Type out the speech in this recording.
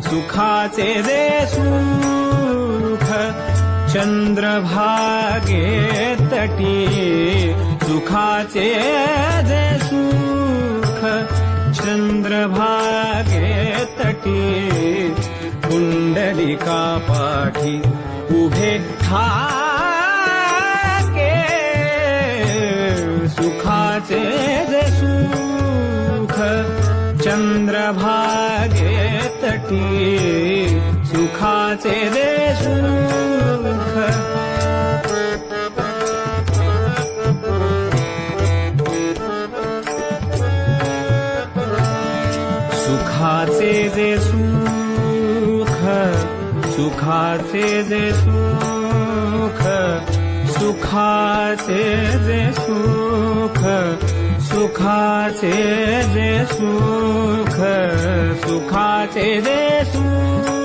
सुखाचे जे सुख, चंद्रभागे तटी। सुखाचे जे सुख, चंद्रभागे तटी। कुंडलिका पाठी उभे ठाके। सुखाचे जे सुख चंद्रभागे तटी सुखाचे देश सुख सुखाचे जे सुख सुखाचे जे सुख सुखाचे जे सुख. सुखाचे जे सुख सुखाचे जे सुख